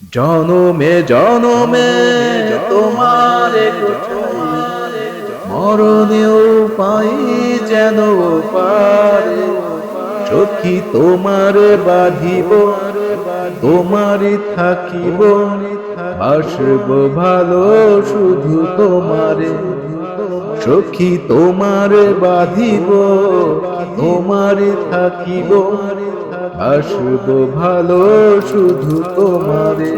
জনমে জনমে তোমার মরণেও পাই যেন পারে সখী তোমারে বাঁধিব তোমারে থাকিব। বাসব ভালো শুধু তোমারে। সখী তোমারে বাঁধিব তোমারে থাকিব। আসব ভালো শুধু তোমারে।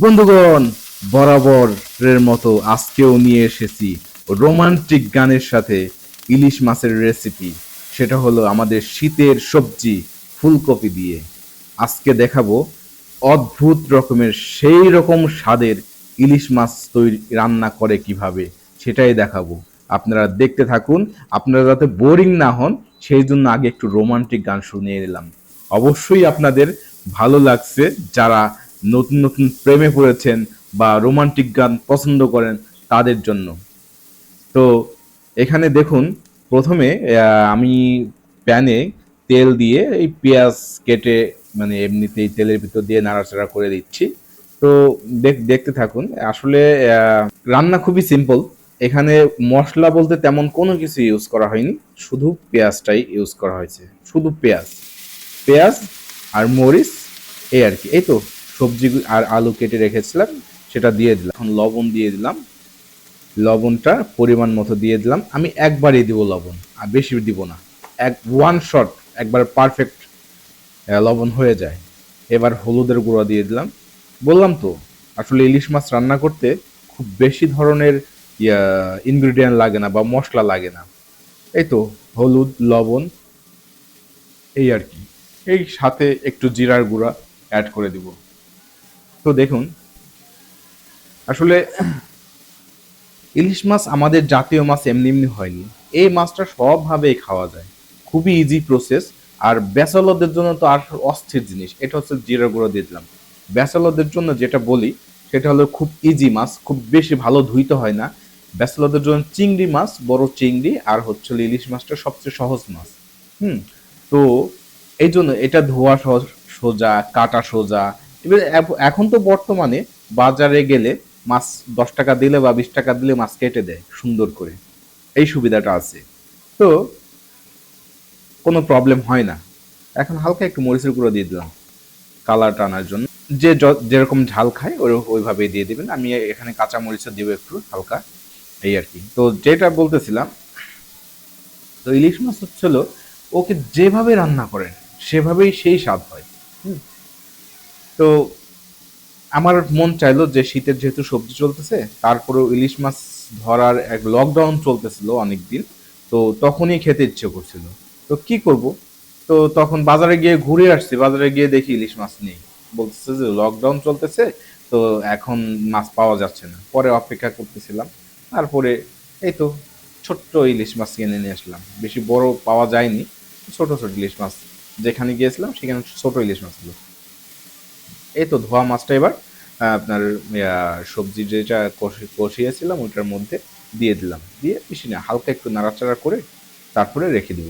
বন্ধুগণ বরাবরের মতো আজকেও নিয়ে এসেছি রোমান্টিক গানের সাথে ইলিশ মাছের রেসিপি সেটা হলো আমাদের শীতের সবজি ফুলকপি দিয়ে। আজকে দেখাবো অদ্ভুত রকমের সেই রকম স্বাদের ইলিশ মাছ তৈরি রান্না করে কীভাবে, সেটাই দেখাবো। আপনারা দেখতে থাকুন। আপনারা যাতে বোরিং না হন, সেই জন্য আগে একটু রোমান্টিক গান শুনিয়ে নিলাম। অবশ্যই আপনাদের ভালো লাগছে, যারা নতুন নতুন প্রেমে পড়েছেন বা রোমান্টিক গান পছন্দ করেন তাদের জন্য। তো এখানে দেখুন, প্রথমে আমি প্যানে তেল দিয়ে এই পেঁয়াজ কেটে মানে এমনিতেই তেলের ভিতর দিয়ে নাড়াচাড়া করে দিচ্ছি। তো দেখ- দেখতে থাকুন, আসলে রান্না খুবই সিম্পল এখানে মশলা বলতে তেমন কোনো কিছু ইউজ করা হয়নি, শুধু পেঁয়াজটাই ইউজ করা হয়েছে, শুধু পেঁয়াজ। পেঁয়াজ আর মরিচ, এই আর কি, এই তো, সবজি আর আলু কেটে রেখেছিলাম, সেটা দিয়ে দিলাম। এখন লবণ দিয়ে দিলাম, লবণটা পরিমাণ মতো দিয়ে দিলাম। আমি একবারই দিব লবণ, আর বেশি দিব না, এক ওয়ান শট একবার পারফেক্ট লবণ হয়ে যায়। এবার হলুদের গুঁড়া দিয়ে দিলাম। বললাম তো, আসলে ইলিশ মাছ রান্না করতে খুব বেশি ধরনের ইনগ্রিডিয়েন্ট লাগে না বা মশলা লাগে না। এই তো, হলুদ, লবণ, এই আর কি। এই সাথে একটু জিরার গুঁড়া অ্যাড করে দিব। তো দেখুন, আসলে ইলিশ মাছ আমাদের জাতীয় মাছ এমনি এমনি হয়নি। এই মাছটা সবভাবেই খাওয়া যায়। খুবই ইজি প্রসেস আর ব্যাচেলরদের জন্য তো আর অস্থির জিনিস। এটা হচ্ছে জিরা গুঁড়ো দিয়ে দিলাম। ব্যাচেলরদের জন্য যেটা বলি, সেটা হলো খুব ইজি মাছ। খুব বেশি ভালো ধুইতে হয় না। ব্যাচেলরদের জন্য চিংড়ি মাছ, বড় চিংড়ি আর হচ্ছে ইলিশ মাছটা সবচেয়ে সহজ মাছ। হুম? তো এই জন্য এটা ধোয়া সহজ- সোজা, কাটা সোজা। এবার এখন তো বর্তমানে বাজারে গেলে মাছ দশ টাকা দিলে বা বিশ টাকা দিলে মাছ কেটে দেয়, সুন্দর করে। এই সুবিধাটা আছে। তো কোনো প্রবলেম হয় না। এখন হালকা একটু মরিচের গুঁড়ো দিয়ে দিলাম কালার টানার জন্য। যে যেরকম ঝাল খায়, ওই, ওইভাবেই দিয়ে দিবেন। আমি এখানে কাঁচা মরিচও দেবো একটু হালকা। এই আর কি। তো যেটা বলতেছিলাম, তো ইলিশ মাছ হচ্ছিল ওকে যেভাবে রান্না করেন সেভাবেই সেই স্বাদ হয়। তো আমার মন চাইলো যে শীতের যেহেতু সবজি চলতেছে, তারপরেও ইলিশ মাছ ধরার এক লকডাউন চলতেছিল অনেক দিন তো তখনই খেতে ইচ্ছে করছিল। তো কি করব? তো তখন বাজারে গিয়ে ঘুরে আসছি, বাজারে গিয়ে দেখি ইলিশ মাছ নেই। বলতেছে যে লকডাউন চলতেছে, তো এখন মাছ পাওয়া যাচ্ছে না। পরে অপেক্ষা করতেছিলাম। তারপরে এই তো ছোট্ট ইলিশ মাছ কিনে নিয়ে আসলাম। বেশি বড় পাওয়া যায়নি, ছোট ছোট ইলিশ মাছ। যেখানে গিয়েছিলাম সেখানে ছোট ইলিশ মাছ ছিল। এই তো ধোয়া মাছটা এবার আপনার সবজি যেটা কষি, কষিয়েছিলাম ওইটার মধ্যে দিয়ে দিলাম। দিয়ে বেশি না, হালকা একটু নাড়াচাড়া করে তারপরে রেখে দিব।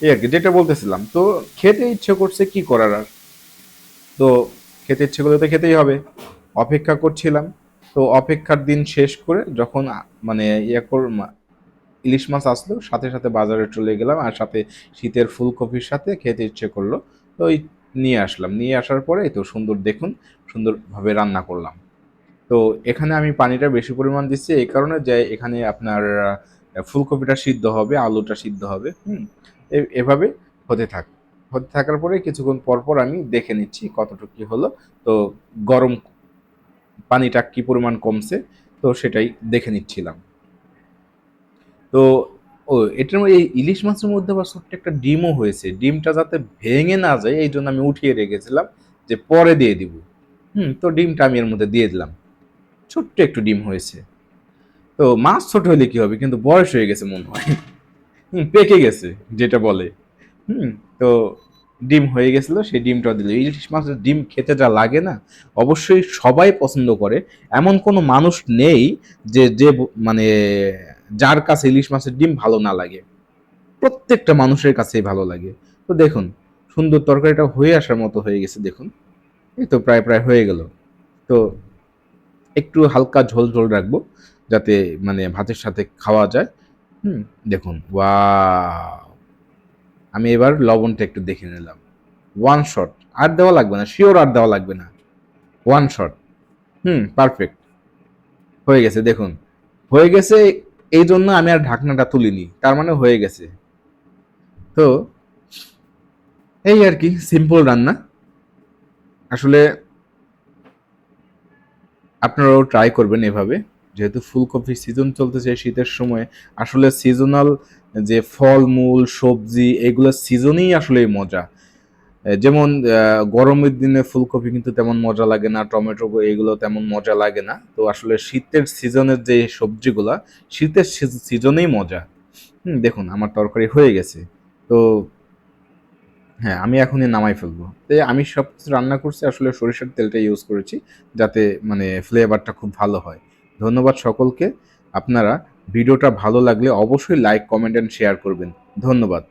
এই আর কি, যেটা বলতেছিলাম, তো খেতে ইচ্ছে করছে কি করার আর? তো খেতে ইচ্ছে করলে তো খেতেই হবে। অপেক্ষা করছিলাম। তো অপেক্ষার দিন শেষ করে যখন মানে ইয়ে কর, মা- ইলিশ মাছ আসলো, সাথে সাথে বাজারে চলে গেলাম আর সাথে শীতের ফুলকপির সাথে খেতে ইচ্ছে করল। তো ওই নিয়ে আসলাম। নিয়ে আসার পরে তো সুন্দর দেখুন, সুন্দরভাবে রান্না করলাম। তো এখানে আমি পানিটা বেশি পরিমাণ দিচ্ছি এই কারণে যে এখানে আপনার ফুলকপিটা সিদ্ধ হবে, আলুটা সিদ্ধ হবে, হুম এভাবে হতে থাক, হতে থাকার পরে কিছুক্ষণ পর পর আমি দেখে নিচ্ছি কতটুকু কি হলো। তো গরম পানিটা কি পরিমাণ কমছে, তো সেটাই দেখে নিচ্ছিলাম। তো, ও, এটার এই ইলিশ মাছের মধ্যে আবার ছোট্ট একটা ডিমও হয়েছে। ডিমটা যাতে ভেঙে না যায়, এই জন্য আমি উঠিয়ে রেখেছিলাম যে পরে দিয়ে দিব। হুম, তো ডিমটা আমি এর মধ্যে দিয়ে দিলাম। ছোট্ট একটু ডিম হয়েছে। তো মাছ ছোট হলে কি হবে? কিন্তু বয়স হয়ে গেছে মনে হয়। হুম, পেকে গেছে, যেটা বলে। হুম, তো ডিম হয়ে গেছিল, সেই ডিমটাও দিল। ইলিশ মাছের ডিম খেতে যা লাগে না, অবশ্যই সবাই পছন্দ করে। এমন কোনো মানুষ নেই যে যে মানে যার কাছে ইলিশ মাছের ডিম ভালো না লাগে। প্রত্যেকটা মানুষের কাছেই ভালো লাগে। তো দেখুন, সুন্দর তরকারিটা হয়ে আসার মতো হয়ে গেছে, দেখুন। এই তো প্রায় প্রায় হয়ে গেল। তো একটু হালকা ঝোল ঝোল রাখব, যাতে মানে ভাতের সাথে খাওয়া যায়। হুম, দেখুন ওয়া আমি এবার লবণটা একটু দেখে নিলাম। ওয়ান শট আর দেওয়া লাগবে না শিওর আর দেওয়া লাগবে না। ওয়ান শট হুম পারফেক্ট হয়ে গেছে, দেখুন। হয়ে গেছে, এই জন্য আমি আর ঢাকনাটা তুলিনি। তার মানে হয়ে গেছে। তো, এই আর কি সিম্পল রান্না। আসলে আপনারাও ট্রাই করবেন এভাবে। যেহেতু ফুলকপি সিজন চলতেছে শীতের সময়, আসলে সিজনাল যে ফলমূল, সবজি, এগুলো সিজনেই আসলে মজা। যেমন গরমের দিনে ফুলকপি কিন্তু তেমন মজা লাগে না, টমেটো এগুলো তেমন মজা লাগে না। তো আসলে শীতের সিজনের যে সবজিগুলা, শীতের সিজনেই মজা। হুম, দেখুন, আমার তরকারি হয়ে গেছে। তো হ্যাঁ আমি এখনই নামাই ফেলব। তো আমি সব কিছু রান্না করছি, আসলে সরিষার তেলটা ইউজ করেছি, যাতে মানে ফ্লেভারটা খুব ভালো হয়। ধন্যবাদ সকলকে। আপনারা ভিডিওটা ভালো লাগলে অবশ্যই লাইক কমেন্ট অ্যান্ড শেয়ার করবেন। ধন্যবাদ।